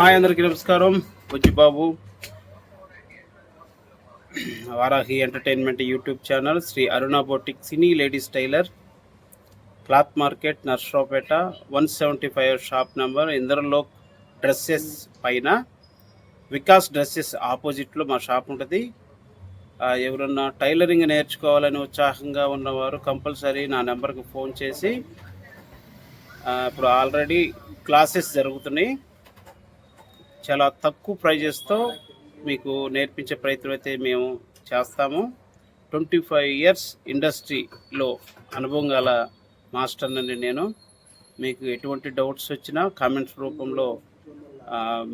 Hi అందరికీ నమస్కారం. Bujjibabu Varahi entertainment YouTube channel Shri Aruna boutique cine ladies tailor cloth market Narasaraopet one seventy five shop number ఇందరలో dresses పైన Vikas dresses ఆపోజిట్లో మా shop ఉంటుంది. ఎవరన్నా tailoring నేర్చుకోవాలని ఉత్సాహంగా ఉన్నవారు కంపల్సరీ నా నెంబర్కి ఫోన్ చేసి ఇప్పుడు ఆల్రెడీ క్లాసెస్ జరుగుతున్నాయి. చాలా తక్కువ ప్రైజెస్తో మీకు నేర్పించే ప్రయత్నం అయితే మేము చేస్తాము. ట్వంటీ ఫైవ్ ఇయర్స్ ఇండస్ట్రీలో అనుభవం గల మాస్టర్నండి నేను. మీకు ఎటువంటి డౌట్స్ వచ్చినా కామెంట్స్ రూపంలో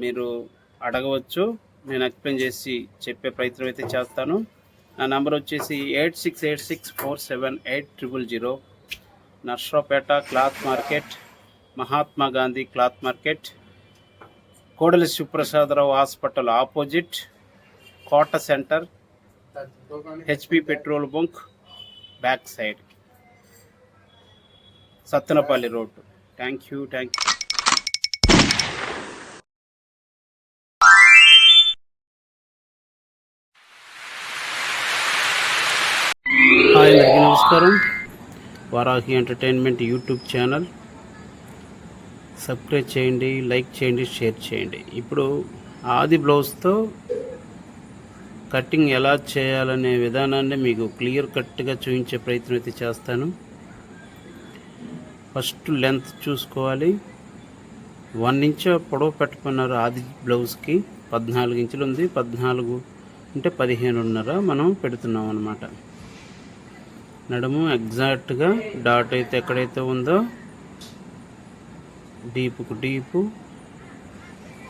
మీరు అడగవచ్చు. నేను ఎక్స్ప్లెయిన్ చేసి చెప్పే ప్రయత్నం అయితే చేస్తాను. నా నంబర్ వచ్చేసి eight six eight six four seven eight triple zero. Narasaraopet cloth market Mahatma Gandhi cloth market. Kodali Sivaprasadarao hospital opposite Kota centre HP petrol bunk back side. Sattenapalli road thank you thank you hi అందరికీ నమస్కారం. Varahi entertainment YouTube channel. Subscribe చేయండి like చేయండి share చేయండి. ఇప్పుడు ఆది బ్లౌజ్తో cutting ఎలా చేయాలనే విధానాన్ని మీకు క్లియర్ కట్గా చూపించే ప్రయత్నం అయితే చేస్తాను. ఫస్ట్ లెంత్ చూసుకోవాలి. వన్ ఇంచ్ పొడవు పెట్టుకున్నారు ఆది బ్లౌజ్కి. పద్నాలుగు ఇంచులు ఉంది. పద్నాలుగు అంటే పదిహేనున్నర మనం పెడుతున్నాం అన్నమాట. నడుము ఎగ్జాక్ట్గా డాట్ అయితే ఎక్కడైతే ఉందో డీపుకు డీపు.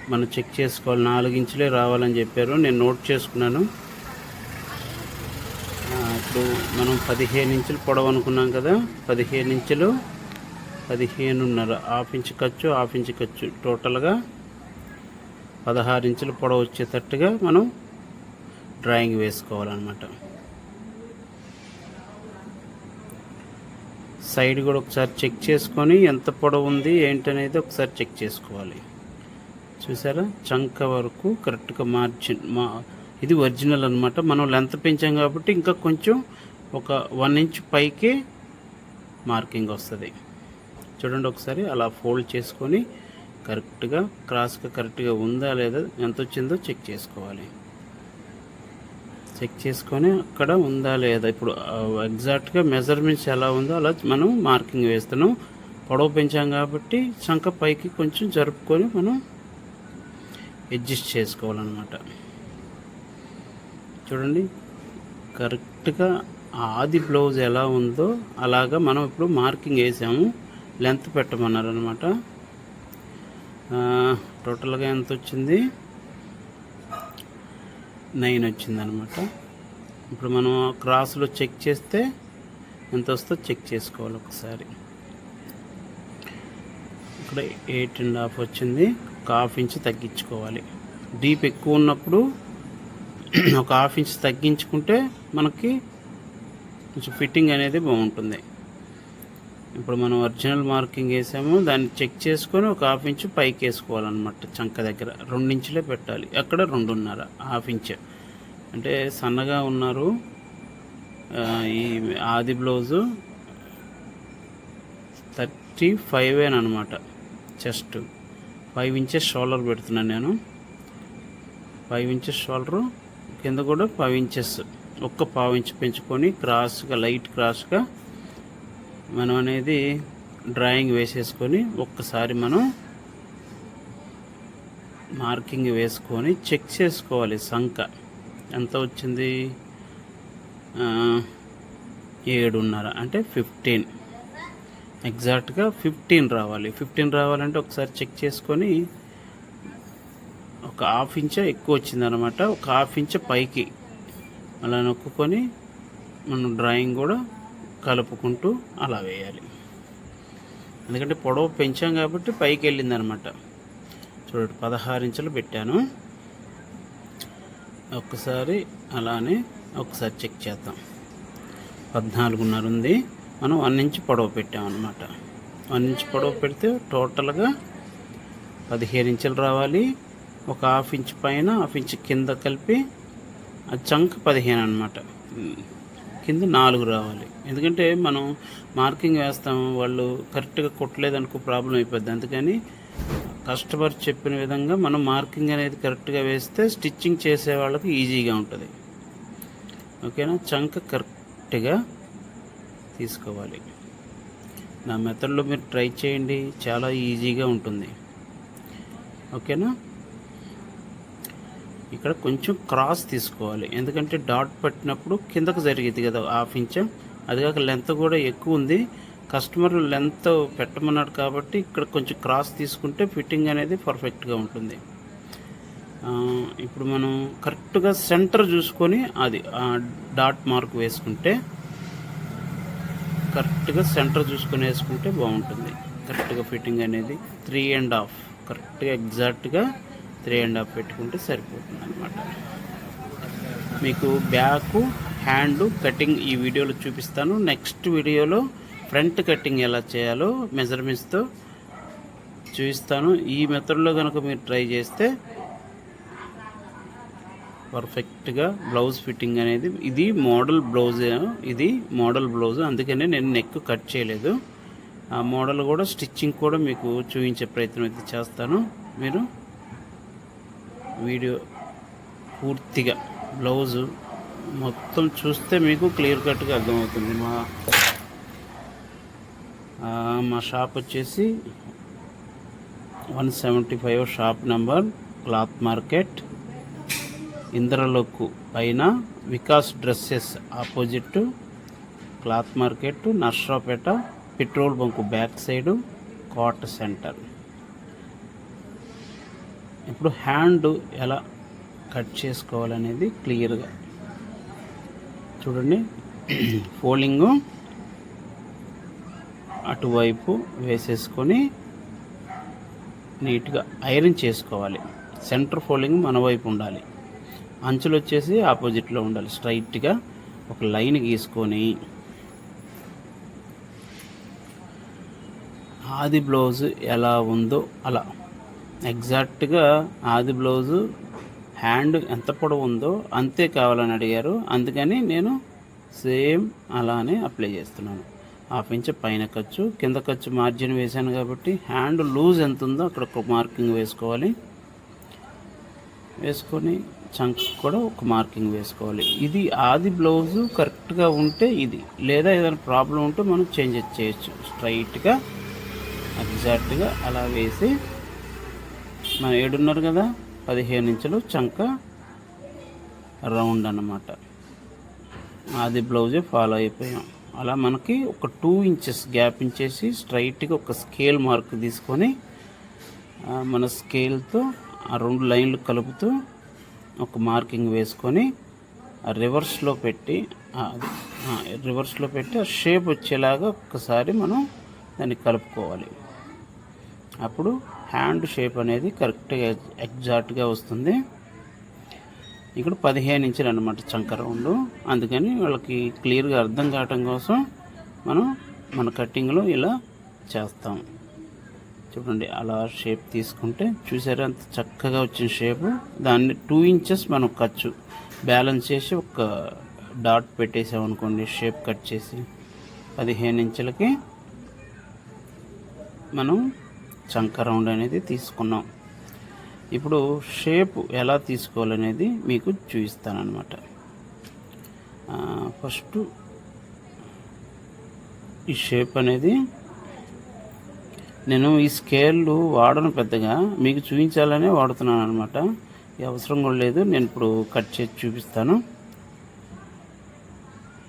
మనం చెక్ చేసుకోవాలి. నాలుగు ఇంచులే రావాలని చెప్పారు. నేను నోట్ చేసుకున్నాను. ఇప్పుడు మనం పదిహేను ఇంచులు పొడవు అనుకున్నాం కదా. పదిహేను ఇంచులు పదిహేనున్నర. హాఫ్ ఇంచ్ ఖర్చు హాఫ్ ఇంచ్ ఖర్చు టోటల్గా పదహారు ఇంచులు పొడవు వచ్చేటట్టుగా మనం డ్రాయింగ్ వేసుకోవాలన్నమాట. సైడ్ కూడా ఒకసారి చెక్ చేసుకొని ఎంత పొడవు ఉంది ఏంటనేది ఒకసారి చెక్ చేసుకోవాలి. చూసారా? చంక వరకు కరెక్ట్గా మార్జిన్ మా ఇది ఒరిజినల్ అనమాట మనం లెంత్ పెంచాం కాబట్టి ఇంకా కొంచెం ఒక వన్ ఇంచ్ పైకి మార్కింగ్ వస్తుంది. చూడండి ఒకసారి అలా ఫోల్డ్ చేసుకొని కరెక్ట్గా క్రాస్గా కరెక్ట్గా ఉందా లేదా ఎంత వచ్చిందో చెక్ చేసుకోవాలి. చెక్ చేసుకొని అక్కడ ఉందా లేదా? ఇప్పుడు ఎగ్జాక్ట్గా మెజర్మెంట్స్ ఎలా ఉందో అలా మనం మార్కింగ్ వేస్తున్నాం. పొడవు పెంచాం కాబట్టి శంఖ పైకి కొంచెం జరుపుకొని మనం అడ్జస్ట్ చేసుకోవాలన్నమాట. చూడండి కరెక్ట్గా ఆది బ్లౌజ్ ఎలా ఉందో అలాగా మనం ఇప్పుడు మార్కింగ్ వేసాము. లెంత్ పెట్టమన్నారు అనమాట టోటల్గా ఎంత వచ్చింది? నైన్ వచ్చింది అనమాట ఇప్పుడు మనం క్రాస్లో చెక్ చేస్తే ఎంత వస్తుందో చెక్ చేసుకోవాలి ఒకసారి. ఇక్కడ ఎయిట్ అండ్ హాఫ్ వచ్చింది. ఒక హాఫ్ ఇంచ్ తగ్గించుకోవాలి. డీప్ ఎక్కువ ఉన్నప్పుడు ఒక హాఫ్ ఇంచ్ తగ్గించుకుంటే మనకి కొంచెం ఫిట్టింగ్ అనేది బాగుంటుంది. ఇప్పుడు మనం ఒరిజినల్ మార్కింగ్ వేసాము దాన్ని చెక్ చేసుకొని ఒక హాఫ్ ఇంచ్ పైకి వేసుకోవాలన్నమాట చంక దగ్గర. రెండు ఇంచులే పెట్టాలి. అక్కడ రెండున్నర. హాఫ్ ఇంచ్ అంటే సన్నగా ఉన్నారు. ఈ ఆది బ్లౌజు థర్టీ ఫైవ్ అనమాట చెస్ట్ ఫైవ్ ఇంచెస్ షోల్డర్ పెడుతున్నాను నేను. ఫైవ్ ఇంచెస్ షోల్డరు కింద కూడా ఫైవ్ ఇంచెస్ ఒక్క పావు ఇంచ్ పెంచుకొని క్రాస్గా లైట్ క్రాస్గా మనం అనేది డ్రాయింగ్ వేసేసుకొని ఒక్కసారి మనం మార్కింగ్ వేసుకొని చెక్ చేసుకోవాలి సంఖ. ఎంత వచ్చింది? ఏడున్నర అంటే ఫిఫ్టీన్ ఎగ్జాక్ట్గా ఫిఫ్టీన్ రావాలి. ఫిఫ్టీన్ రావాలంటే ఒకసారి చెక్ చేసుకొని ఒక హాఫ్ ఇంచ్ ఎక్కువ వచ్చిందనమాట ఒక హాఫ్ ఇంచ్ పైకి. అలా నొక్కుకొని మనం డ్రాయింగ్ కూడా కలుపుకుంటూ అలా వేయాలి. ఎందుకంటే పొడవు పెంచాం కాబట్టి పైకి వెళ్ళింది అనమాట చూడండి పదహారు ఇంచులు పెట్టాను. ఒక్కసారి అలానే ఒకసారి చెక్ చేద్దాం. పద్నాలుగున్నర ఉంది. మనం వన్ ఇంచ్ పొడవు పెట్టామన్నమాట వన్ ఇంచ్ పొడవు పెడితే టోటల్గా పదిహేను ఇంచులు రావాలి. ఒక హాఫ్ ఇంచ్ పైన హాఫ్ ఇంచ్ కింద కలిపి ఆ చంక్ పదిహేను అనమాట. కింద నాలుగు రావాలి. ఎందుకంటే మనం మార్కింగ్ వేస్తాం వాళ్ళు కరెక్ట్గా కొట్టలేదనుకో ప్రాబ్లం అయిపోద్ది. అందుకని కస్టమర్ చెప్పిన విధంగా మనం మార్కింగ్ అనేది కరెక్ట్గా వేస్తే స్టిచ్చింగ్ చేసే వాళ్ళకి ఈజీగా ఉంటుంది. ఓకేనా? చంక కరెక్ట్గా తీసుకోవాలి. నా మెథడ్లో మీరు ట్రై చేయండి. చాలా ఈజీగా ఉంటుంది. ఓకేనా? ఇక్కడ కొంచెం క్రాస్ తీసుకోవాలి. ఎందుకంటే డాట్ పెట్టినప్పుడు కిందకు జరిగేది కదా హాఫ్ ఇంచ్ అది కాక లెంత్ కూడా ఎక్కువ ఉంది. కస్టమర్ లెంత్ పెట్టమన్నాడు కాబట్టి ఇక్కడ కొంచెం క్రాస్ తీసుకుంటే ఫిట్టింగ్ అనేది పర్ఫెక్ట్గా ఉంటుంది. ఇప్పుడు మనం కరెక్ట్గా సెంటర్ చూసుకొని అది డాట్ మార్క్ వేసుకుంటే కరెక్ట్గా సెంటర్ చూసుకొని వేసుకుంటే బాగుంటుంది. కరెక్ట్గా ఫిట్టింగ్ అనేది త్రీ అండ్ హాఫ్ కరెక్ట్గా ఎగ్జాక్ట్గా త్రీ అండ్ హాఫ్ పెట్టుకుంటే సరిపోతుంది అనమాట మీకు బ్యాక్ హ్యాండ్ కటింగ్ ఈ వీడియోలో చూపిస్తాను. నెక్స్ట్ వీడియోలో ఫ్రంట్ కటింగ్ ఎలా చేయాలో మెజర్మెంట్స్తో చూపిస్తాను. ఈ మెథడ్లో కనుక మీరు ట్రై చేస్తే పర్ఫెక్ట్గా బ్లౌజ్ ఫిట్టింగ్ అనేది ఇది మోడల్ బ్లౌజ్ ఇది మోడల్ బ్లౌజ్ అందుకనే నేను నెక్ కట్ చేయలేదు. ఆ మోడల్ కూడా స్టిచ్చింగ్ కూడా మీకు చూపించే ప్రయత్నం అయితే చేస్తాను. మీరు వీడియో పూర్తిగా బ్లౌజు మొత్తం చూస్తే మీకు క్లియర్ కట్గా అర్థమవుతుంది. మా మా షాప్ వచ్చేసి one seventy five shop number cloth market ఇంద్రలోకు పైన Vikas dresses opposite cloth market Narasaraopet petrol bunk back side Kota centre. ఇప్పుడు హ్యాండ్ ఎలా కట్ చేసుకోవాలనేది క్లియర్గా చూడండి. ఫోల్డింగ్ అటువైపు వేసేసుకొని నీట్గా ఐరన్ చేసుకోవాలి. సెంటర్ ఫోల్డింగ్ మన వైపు ఉండాలి. అంచులు వచ్చేసి ఆపోజిట్లో ఉండాలి. స్ట్రైట్గా ఒక లైన్ గీసుకొని ఆది బ్లౌజ్ ఎలా ఉందో అలా ఎగ్జాక్ట్గా ఆది బ్లౌజు హ్యాండ్ ఎంత పొడవు ఉందో అంతే కావాలని అడిగారు. అందుకని నేను సేమ్ అలానే అప్లై చేస్తున్నాను. హాఫ్ ఇంచ్ పైన ఖర్చు కింద ఖర్చు మార్జిన్ వేశాను కాబట్టి హ్యాండ్ లూజ్ ఎంత ఉందో అక్కడ ఒక మార్కింగ్ వేసుకోవాలి. వేసుకొని చంక్ కూడా ఒక మార్కింగ్ వేసుకోవాలి. ఇది ఆది బ్లౌజు కరెక్ట్గా ఉంటే ఇది. లేదా ఏదైనా ప్రాబ్లం ఉంటే మనం చేంజ్ చేయొచ్చు స్ట్రైట్గా ఎగ్జాక్ట్గా అలా వేసి మనం ఏడున్నర కదా? పదిహేను ఇంచులు చంక రౌండ్ అన్నమాట. అది బ్లౌజే ఫాలో అయిపోయాం. అలా మనకి ఒక టూ ఇంచెస్ గ్యాప్ ఇచ్చేసి స్ట్రైట్గా ఒక స్కేల్ మార్క్ తీసుకొని మన స్కేల్తో ఆ రెండు లైన్లు కలుపుతూ ఒక మార్కింగ్ వేసుకొని రివర్స్లో పెట్టి రివర్స్లో పెట్టి ఆ షేప్ వచ్చేలాగా ఒక్కసారి మనం దాన్ని కలుపుకోవాలి. అప్పుడు హ్యాండ్ షేప్ అనేది కరెక్ట్గా ఎగ్జాక్ట్గా వస్తుంది. ఇక్కడ పదిహేను ఇంచులు అనమాట చంక రౌండ్ అందుకని వాళ్ళకి క్లియర్గా అర్థం కావటం కోసం మనం మన కటింగ్లో ఇలా చేస్తాం. చూడండి అలా షేప్ తీసుకుంటే చూసారా అంత చక్కగా వచ్చిన షేప్. దాన్ని టూ ఇంచెస్ మనం ఖర్చు బ్యాలెన్స్ చేసి ఒక డాట్ పెట్టేసామనుకోండి షేప్ కట్ చేసి. పదిహేను ఇంచులకి మనం చంక రౌండ్ అనేది తీసుకున్నాం. ఇప్పుడు షేప్ ఎలా తీసుకోవాలనేది మీకు చూపిస్తానమాట ఫస్ట్ ఈ షేప్ అనేది నేను ఈ స్కేళ్ళు వాడను పెద్దగా మీకు చూపించాలనే వాడుతున్నాను అనమాట అవసరం కూడా లేదు నేను ఇప్పుడు కట్ చేసి చూపిస్తాను.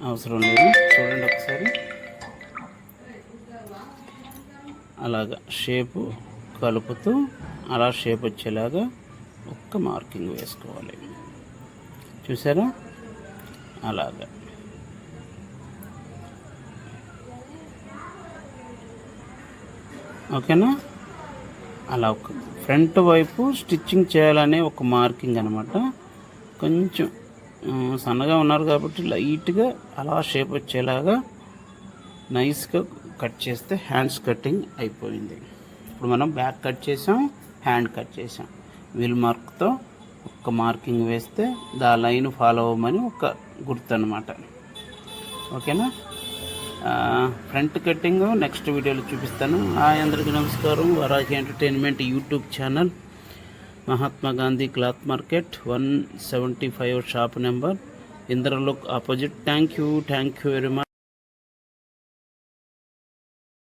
అవసరం లేదు చూడండి ఒకసారి. అలాగా షేపు కలుపుతూ అలా షేప్ వచ్చేలాగా ఒక్క మార్కింగ్ వేసుకోవాలి. చూసారా? అలాగా. ఓకేనా? అలా ఒక ఫ్రంట్ వైపు స్టిచ్చింగ్ చేయాలనే ఒక మార్కింగ్ అనమాట కొంచెం సన్నగా ఉన్నారు కాబట్టి లైట్గా అలా షేప్ వచ్చేలాగా నైస్గా కట్ చేస్తే హ్యాండ్స్ కటింగ్ అయిపోయింది. ఇప్పుడు మనం బ్యాక్ కట్ చేసాం హ్యాండ్ కట్ చేసాం. విల్ మార్క్తో ఒక మార్కింగ్ వేస్తే దా లైన్ ఫాలో అవ్వమని ఒక గుర్తు అనమాట ఓకేనా? ఫ్రంట్ కటింగ్ నెక్స్ట్ వీడియోలో చూపిస్తాను. హాయ్ అందరికీ నమస్కారం. Varahi entertainment YouTube channel. Mahatma Gandhi cloth market one seventy five shop number. Indralok opposite. Thank you thank you very much